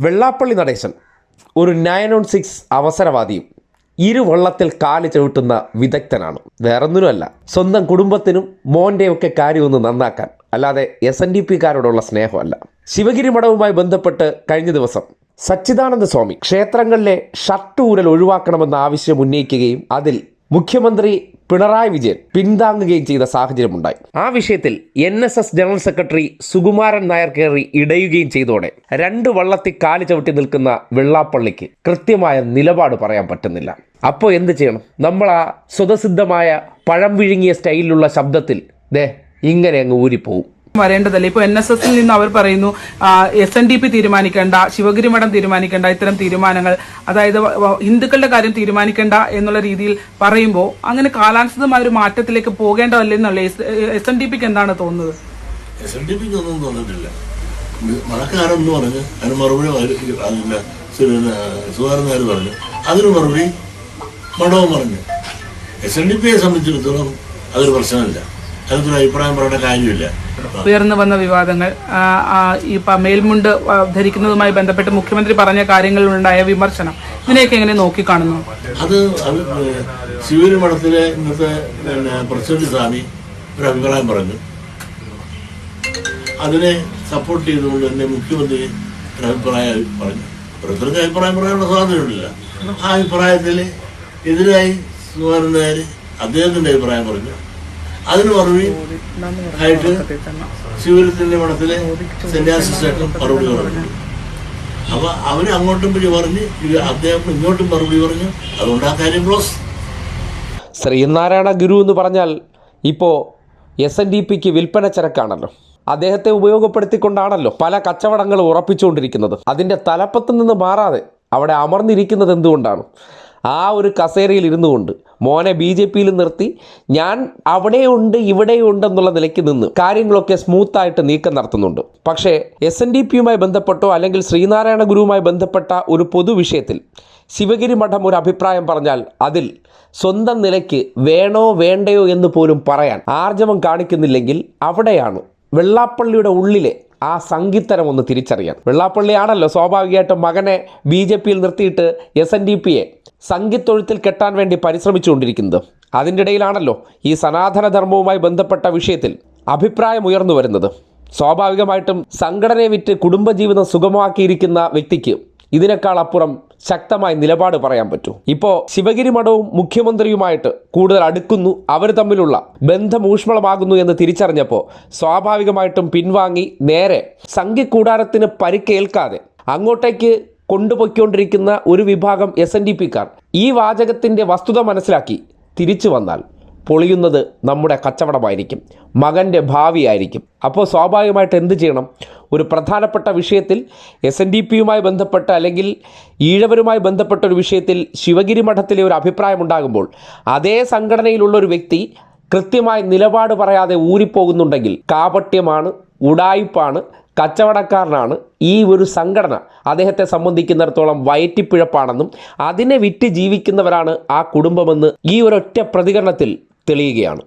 വെള്ളാപ്പള്ളി നടേശൻ ഒരു nine on six അവസരവാദിയും ഇരുവള്ളത്തിൽ കാൽ ചവിട്ടുന്ന വിദഗ്ധനാണ്. വേറൊന്നിനുമല്ല സ്വന്തം കുടുംബത്തിനും മോന്റെയൊക്കെ കാര്യമൊന്ന് നന്നാക്കാൻ. അല്ലാതെ എസ് എൻ ഡി പിക്കാരോടുള്ള സ്നേഹമല്ല. ശിവഗിരി മഠവുമായി ബന്ധപ്പെട്ട് കഴിഞ്ഞ ദിവസം സച്ചിദാനന്ദ സ്വാമി ക്ഷേത്രങ്ങളിലെ ഷർട്ട് ഊരൽ ഒഴിവാക്കണമെന്ന ആവശ്യം ഉന്നയിക്കുകയും അതിൽ മുഖ്യമന്ത്രി പിണറായി വിജയൻ പിന്താങ്ങുകയും ചെയ്ത സാഹചര്യമുണ്ടായി. ആ വിഷയത്തിൽ N S S general secretary Sukumaran Nair കയറി ഇടയുകയും ചെയ്തോടെ രണ്ട് വള്ളത്തിൽ കാലി ചവിട്ടി നിൽക്കുന്ന വെള്ളാപ്പള്ളിക്ക് കൃത്യമായ നിലപാട് പറയാൻ പറ്റുന്നില്ല. അപ്പോൾ എന്ത് ചെയ്യണം? നമ്മൾ ആ സ്വതസിദ്ധമായ പഴം വിഴുങ്ങിയ സ്റ്റൈലിലുള്ള ശബ്ദത്തിൽ ദേ ഇങ്ങനെ അങ്ങ് ഊരിപ്പോവും. വരേണ്ടതല്ല? ഇപ്പൊ എൻ എസ് എസിൽ നിന്ന് അവർ പറയുന്നു എസ് എൻ ഡി പി തീരുമാനിക്കേണ്ട ശിവഗിരി മഠം തീരുമാനിക്കേണ്ട ഇത്തരം തീരുമാനങ്ങൾ. അതായത് ഹിന്ദുക്കളുടെ കാര്യം തീരുമാനിക്കേണ്ട എന്നുള്ള രീതിയിൽ പറയുമ്പോൾ അങ്ങനെ കാലാനുസൃതമായ ഒരു മാറ്റത്തിലേക്ക് പോകേണ്ടതല്ലേ എന്നുള്ള? എസ് എൻ ഡി പിക്ക് എന്താണ് തോന്നുന്നത്? എസ് എൻ ഡി പിക്ക് ഒന്നും തോന്നിട്ടില്ല മഴക്കാരെന്ന് പറഞ്ഞ് അതിന് മറുപടി സുധാകരൻ പറഞ്ഞു. അതിന് മറുപടി മഠവും പറഞ്ഞു. എസ് എൻ ഡി പിയെ സംബന്ധിച്ചിടത്തോളം അതൊരു പ്രശ്നമില്ല. അതിനൊരു അഭിപ്രായം പറയേണ്ട കാര്യമില്ല. ഉയർന്നു വന്ന വിവാദങ്ങൾ ഈ മേൽമുണ്ട് ധരിക്കുന്നതുമായി ബന്ധപ്പെട്ട് മുഖ്യമന്ത്രി പറഞ്ഞ കാര്യങ്ങളിലുണ്ടായ വിമർശനം ഇതിനെയൊക്കെ എങ്ങനെ നോക്കിക്കാണുന്നു? അത് ശിവരി മഠത്തിലെ ഇന്നത്തെ പ്രസിഡന്റ് സ്വാമി ഒരു അഭിപ്രായം പറഞ്ഞു. അതിനെ സപ്പോർട്ട് ചെയ്തുകൊണ്ട് തന്നെ മുഖ്യമന്ത്രി ഒരു അഭിപ്രായം പറഞ്ഞു. ഓരോരുത്തർക്ക് അഭിപ്രായം പറയാനുള്ള സ്വാതന്ത്ര്യമില്ല. ആ അഭിപ്രായത്തിൽ എതിരായി സുകുമാരൻ നായർ അദ്ദേഹത്തിന്റെ അഭിപ്രായം പറഞ്ഞു. അതിന് മറുപടി ആയിട്ട് ശിവരത്തിന്റെ മഠത്തിലെ സന്യാസി ചേട്ടൻ മറുപടി പറഞ്ഞു അപ്പൊ അവർ അങ്ങോട്ടും പിടി പറഞ്ഞ് അദ്ദേഹം ഇങ്ങോട്ടും മറുപടി പറഞ്ഞു. അതുകൊണ്ട് ആ കാര്യം ക്ലോസ്. ശ്രീനാരായണ ഗുരു എന്ന് പറഞ്ഞാൽ ഇപ്പോൾ എസ് എൻ ഡി പിക്ക് വിൽപ്പന ചരക്കാണല്ലോ. അദ്ദേഹത്തെ ഉപയോഗപ്പെടുത്തിക്കൊണ്ടാണല്ലോ പല കച്ചവടങ്ങൾ ഉറപ്പിച്ചുകൊണ്ടിരിക്കുന്നത്. അതിന്റെ തലപ്പത്ത് നിന്ന് മാറാതെ അവിടെ അമർന്നിരിക്കുന്നത് എന്തുകൊണ്ടാണ്? ആ ഒരു കസേരയിൽ ഇരുന്നു കൊണ്ട് മോനെ ബി ജെ പിയിൽ നിർത്തി ഞാൻ അവിടെയുണ്ട് ഇവിടെയുണ്ട് എന്നുള്ള നിലയ്ക്ക് നിന്ന് കാര്യങ്ങളൊക്കെ സ്മൂത്തായിട്ട് നീക്കം നടത്തുന്നുണ്ട്. പക്ഷേ എസ് എൻ ഡി പിയുമായി ബന്ധപ്പെട്ടോ അല്ലെങ്കിൽ ശ്രീനാരായണ ഗുരുവുമായി ബന്ധപ്പെട്ട ഒരു പൊതുവിഷയത്തിൽ ശിവഗിരി മഠം ഒരു അഭിപ്രായം പറഞ്ഞാൽ അതിൽ സ്വന്തം നിലയ്ക്ക് വേണോ വേണ്ടയോ എന്ന് പോലും പറയാൻ ആർജവം കാണിക്കുന്നില്ലെങ്കിൽ അവിടെയാണ് വെള്ളാപ്പള്ളിയുടെ ഉള്ളിലെ ആ സംഗീതരം ഒന്ന് തിരിച്ചറിയാം വെള്ളാപ്പള്ളിയാണല്ലോ സ്വാഭാവികമായിട്ടും മകനെ ബി ജെ പിയിൽ നിർത്തിയിട്ട് എസ് എൻ ഡി പിയെ സംഗീത്തൊഴുത്തിൽ കെട്ടാൻ വേണ്ടി പരിശ്രമിച്ചുകൊണ്ടിരിക്കുന്നത്. അതിന്റെ ഇടയിലാണല്ലോ ഈ സനാതനധർമ്മവുമായി ബന്ധപ്പെട്ട വിഷയത്തിൽ അഭിപ്രായം ഉയർന്നു വരുന്നത്. സ്വാഭാവികമായിട്ടും സംഘടനയെ വിറ്റ് കുടുംബജീവിതം സുഗമമാക്കിയിരിക്കുന്ന വ്യക്തിക്ക് ഇതിനേക്കാൾ അപ്പുറം ശക്തമായി നിലപാട് പറയാൻ പറ്റൂ. ഇപ്പോ ശിവഗിരി മഠവും മുഖ്യമന്ത്രിയുമായിട്ട് കൂടുതൽ അടുക്കുന്നു. അവർ തമ്മിലുള്ള ബന്ധം ഊഷ്മളമാകുന്നു എന്ന് തിരിച്ചറിഞ്ഞപ്പോൾ സ്വാഭാവികമായിട്ടും പിൻവാങ്ങി നേരെ സംഘ്യക്കൂടാരത്തിന് പരിക്കേൽക്കാതെ അങ്ങോട്ടേക്ക് കൊണ്ടുപോയിക്കൊണ്ടിരിക്കുന്ന ഒരു വിഭാഗം എസ് എൻ ഡി പിക്കാർ ഈ വാചകത്തിന്റെ വസ്തുത മനസ്സിലാക്കി തിരിച്ചു വന്നാൽ പൊളിയുന്നത് നമ്മുടെ കച്ചവടമായിരിക്കും മകന്റെ ഭാവിയായിരിക്കും. അപ്പോൾ സ്വാഭാവികമായിട്ട് എന്ത് ചെയ്യണം? ഒരു പ്രധാനപ്പെട്ട വിഷയത്തിൽ എസ് എൻ ഡി പിയുമായി ബന്ധപ്പെട്ട അല്ലെങ്കിൽ ഈഴവരുമായി ബന്ധപ്പെട്ട ഒരു വിഷയത്തിൽ ശിവഗിരി മഠത്തിലെ ഒരു അഭിപ്രായം ഉണ്ടാകുമ്പോൾ അതേ സംഘടനയിലുള്ള ഒരു വ്യക്തി കൃത്യമായി നിലപാട് പറയാതെ ഊരിപ്പോകുന്നുണ്ടെങ്കിൽ കാപട്യമാണ് ഉടായിപ്പാണ് കച്ചവടക്കാരനാണ് ഈ ഒരു സംഘടന അദ്ദേഹത്തെ സംബന്ധിക്കുന്നിടത്തോളം വയറ്റിപ്പിഴപ്പാണെന്നും അതിനെ വിറ്റ് ജീവിക്കുന്നവരാണ് ആ കുടുംബമെന്ന് ഈ ഒരൊറ്റ പ്രതികരണത്തിൽ തെളിയുകയാണ്.